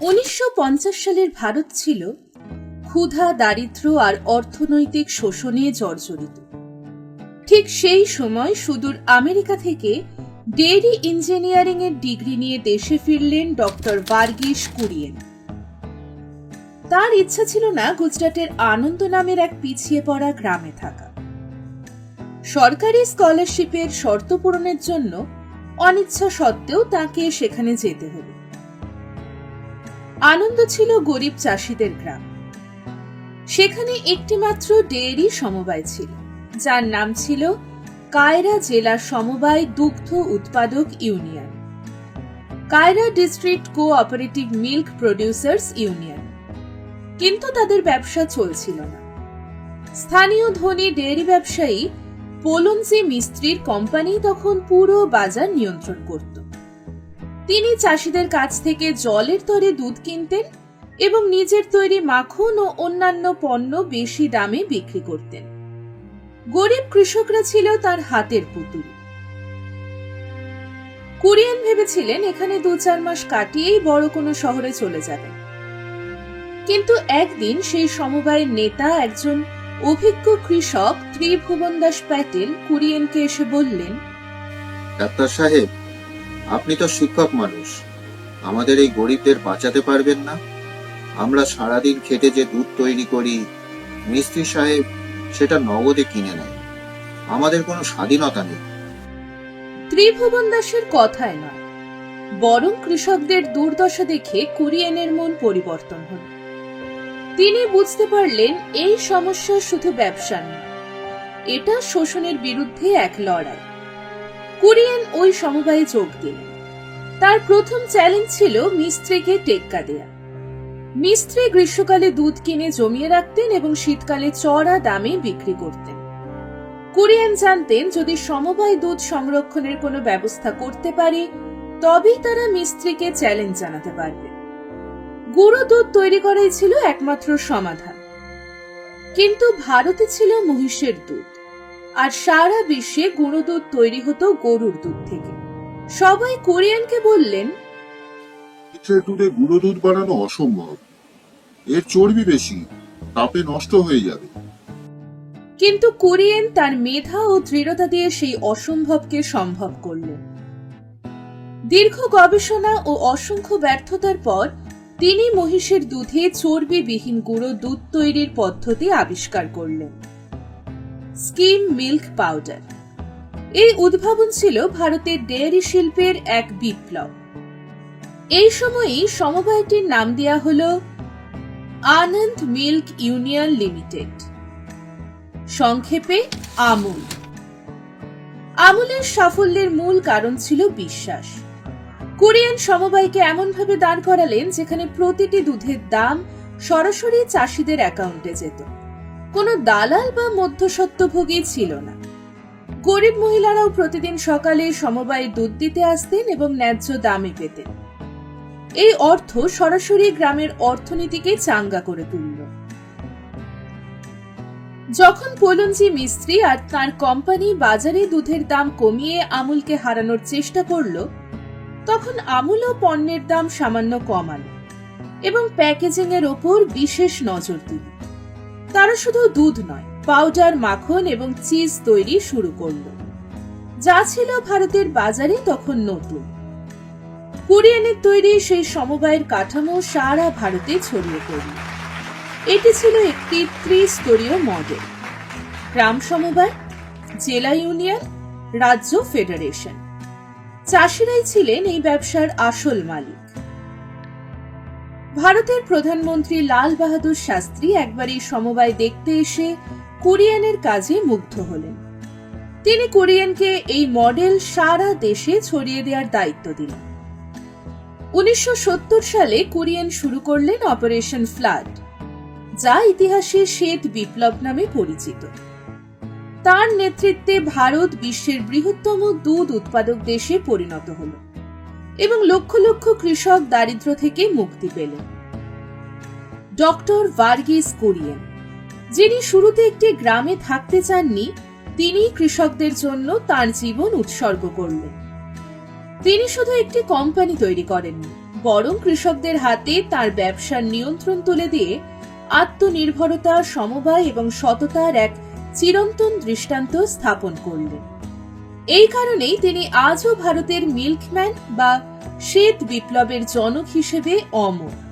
উনিশশো পঞ্চাশ সালের ভারত ছিল ক্ষুধা, দারিদ্র আর অর্থনৈতিক শোষণে জর্জরিত। ঠিক সেই সময় সুদূর আমেরিকা থেকে ডেয়ারি ইঞ্জিনিয়ারিং এর ডিগ্রি নিয়ে দেশে ফিরলেন ডক্টর বার্গিস কুরিয়েন। তার ইচ্ছা ছিল না গুজরাটের আনন্দ নামের এক পিছিয়ে পড়া গ্রামে থাকা। সরকারি স্কলারশিপের শর্ত পূরণের জন্য অনিচ্ছা সত্ত্বেও তাকে সেখানে যেতে হলো। আনন্দ ছিল গরিব চাষিদের গ্রাম। সেখানে একটিমাত্র ডেয়ারি সমবায় ছিল, যার নাম ছিল কায়রা জেলা সমবায় দুগ্ধ উৎপাদক union. Kaira district cooperative milk producers union. কিন্তু তাদের ব্যবসা চলছিল না। স্থানীয় ধনী ডেয়ারি ব্যবসায়ী পোলনজি মিস্ত্রির কোম্পানি তখন পুরো বাজার নিয়ন্ত্রণ করত। তিনি চাষিদের কাছ থেকে জলের তরে দুধ কিনতেন এবং নিজের তৈরি মাখন ও অন্যান্য পণ্য বেশি দামে বিক্রি করতেন। গরিব কৃষকরা ছিল তার হাতের পুতুল। কুরিয়ান ভেবেছিলেন এখানে দু চার মাস কাটিয়েই বড় কোনো শহরে চলে যাবেন। কিন্তু একদিন সেই সমবায়ের নেতা একজন অভিজ্ঞ কৃষক ত্রিভুবন দাস প্যাটেল কুরিয়েনকে এসে বললেন, ডাক্তার সাহেব আপনি তো শিক্ষক মানুষ। আমাদের এই গরিবদের বাঁচাতে পারবেন না। আমরা সারাদিন খেটে যে দুধ তৈরি করি, মিস্ত্রি সাহেব সেটা নগদে কিনে নেয়। আমাদের কোনো স্বাধীনতা নেই। ত্রিভুবন দাসের কথায় নয়। বরং কৃষকদের দুর্দশা দেখে কুরিয়েনের মন পরিবর্তন হল। তিনি বুঝতে পারলেন এই সমস্যা শুধু ব্যবসা নয়, এটা শোষণের বিরুদ্ধে এক লড়াই। কুরিয়েন ওই সমবায়ে যোগ দিলেন। তার প্রথম চ্যালেঞ্জ ছিল মিস্ত্রিকে টেক্কা দেয়া। মিস্ত্রি গ্রীষ্মকালে দুধ কিনে জমিয়ে রাখতেন এবং শীতকালে চড়া দামে বিক্রি করতেন। কুরিয়ান জানতেন, যদি সমবায় দুধ সংরক্ষণের কোনো ব্যবস্থা করতে পারে, তবেই তারা মিস্ত্রিকে চ্যালেঞ্জ জানাতে পারবে। গুঁড়ো দুধ তৈরি করাই ছিল একমাত্র সমাধান। কিন্তু ভারতে ছিল মহিষের দুধ। আর সারা বিশ্বে গুঁড়ো দুধ তৈরি হতো গরুর দুধ থেকে। সবাই কোরিয়ানকে বললেন ইটের দুধে গুঁড়ো দুধ বানানো অসম্ভব। এর চর্বি বেশি তাপে নষ্ট হয়ে যাবে। কিন্তু কুরিয়েন তার মেধা ও দৃঢ়তা দিয়ে সেই অসম্ভবকে সম্ভব করলেন দীর্ঘ গবেষণা ও অসংখ্য ব্যর্থতার পর তিনি মহিষের দুধে চর্বিবিহীন গুঁড়ো দুধ তৈরির পদ্ধতি আবিষ্কার করলেন। Skim milk powder. এই উদ্ভাবন ছিল ভারতের ডেয়ারি শিল্পের এক বিপ্লব। এই সময়ই সমবায়টির নাম দেয়া হল আনন্দ মিল্ক ইউনিয়ন লিমিটেড। সংক্ষেপে আমুল। আমুলের সাফল্যের মূল কারণ ছিল বিশ্বাস। কোরিয়ান সমবায়কে এমনভাবে দাঁড় করালেন যেখানে প্রতিটি দুধের দাম সরাসরি চাষিদের অ্যাকাউন্টে যেত। কোনো দালাল বা মধ্যস্বত্বভোগী ছিল না। গরিব মহিলারাও প্রতিদিন সকালে সমবায়ে দুধ দিতে আসতেন এবং ন্যায্য দামে পেতেন। এই অর্থ সরাসরি গ্রামের অর্থনীতিকে চাঙ্গা করে তুলল। যখন পোলনজি মিস্ত্রি আর তার কোম্পানি বাজারে দুধের দাম কমিয়ে আমুলকে হারানোর চেষ্টা করল, তখন আমুলও পণ্যের দাম সামান্য কমালো এবং প্যাকেজিং এর ওপর বিশেষ নজর দিল। তারা শুধু দুধ নয় পাউডার মাখন এবং চিজ তৈরি শুরু করল। যা ছিল ভারতের বাজারে তখন নতুন। কুরিয়ানের তৈরি সেই সমবায়ের কাঠামো সারা ভারতে ছড়িয়ে পড়ল। এটি ছিল একটি ত্রিস্তরীয় মডেল গ্রাম সমবায়, জেলা ইউনিয়ন, রাজ্য ফেডারেশন চাষিরাই ছিলেন এই ব্যবসার আসল মালিক। ভারতের প্রধানমন্ত্রী লাল বাহাদুর শাস্ত্রী একবার এই সমবায় দেখতে এসে কুরিয়ানের কাজে মুগ্ধ হলেন। তিনি কুরিয়ানকে এই মডেল সারা দেশে ছড়িয়ে দেওয়ার দায়িত্ব দিলেন। উনিশশো সত্তর সালে কুরিয়ান শুরু করলেন অপারেশন ফ্লাড, যা ইতিহাসে শ্বেত বিপ্লব নামে পরিচিত। তার নেতৃত্বে ভারত বিশ্বের বৃহত্তম দুধ উৎপাদক দেশে পরিণত হল। এবং লক্ষ লক্ষ কৃষক দারিদ্র থেকে মুক্তি পেলেন। ডক্টর ভার্গিস কুরিয়েন, যিনি শুরুতে একটি গ্রামে থাকতে চাননি, তিনি কৃষকদের জন্য তার জীবন উৎসর্গ করলেন। তিনি শুধু একটি কোম্পানি তৈরি করেননি, বরং কৃষকদের হাতে তার ব্যবসার নিয়ন্ত্রণ তুলে দিয়ে আত্মনির্ভরতা সমবায় এবং সততার এক চিরন্তন দৃষ্টান্ত স্থাপন করলেন। এই কারণেই তিনি আজও ভারতের মিল্কম্যান বা শ্বেত বিপ্লবের জনক হিসেবে অমর।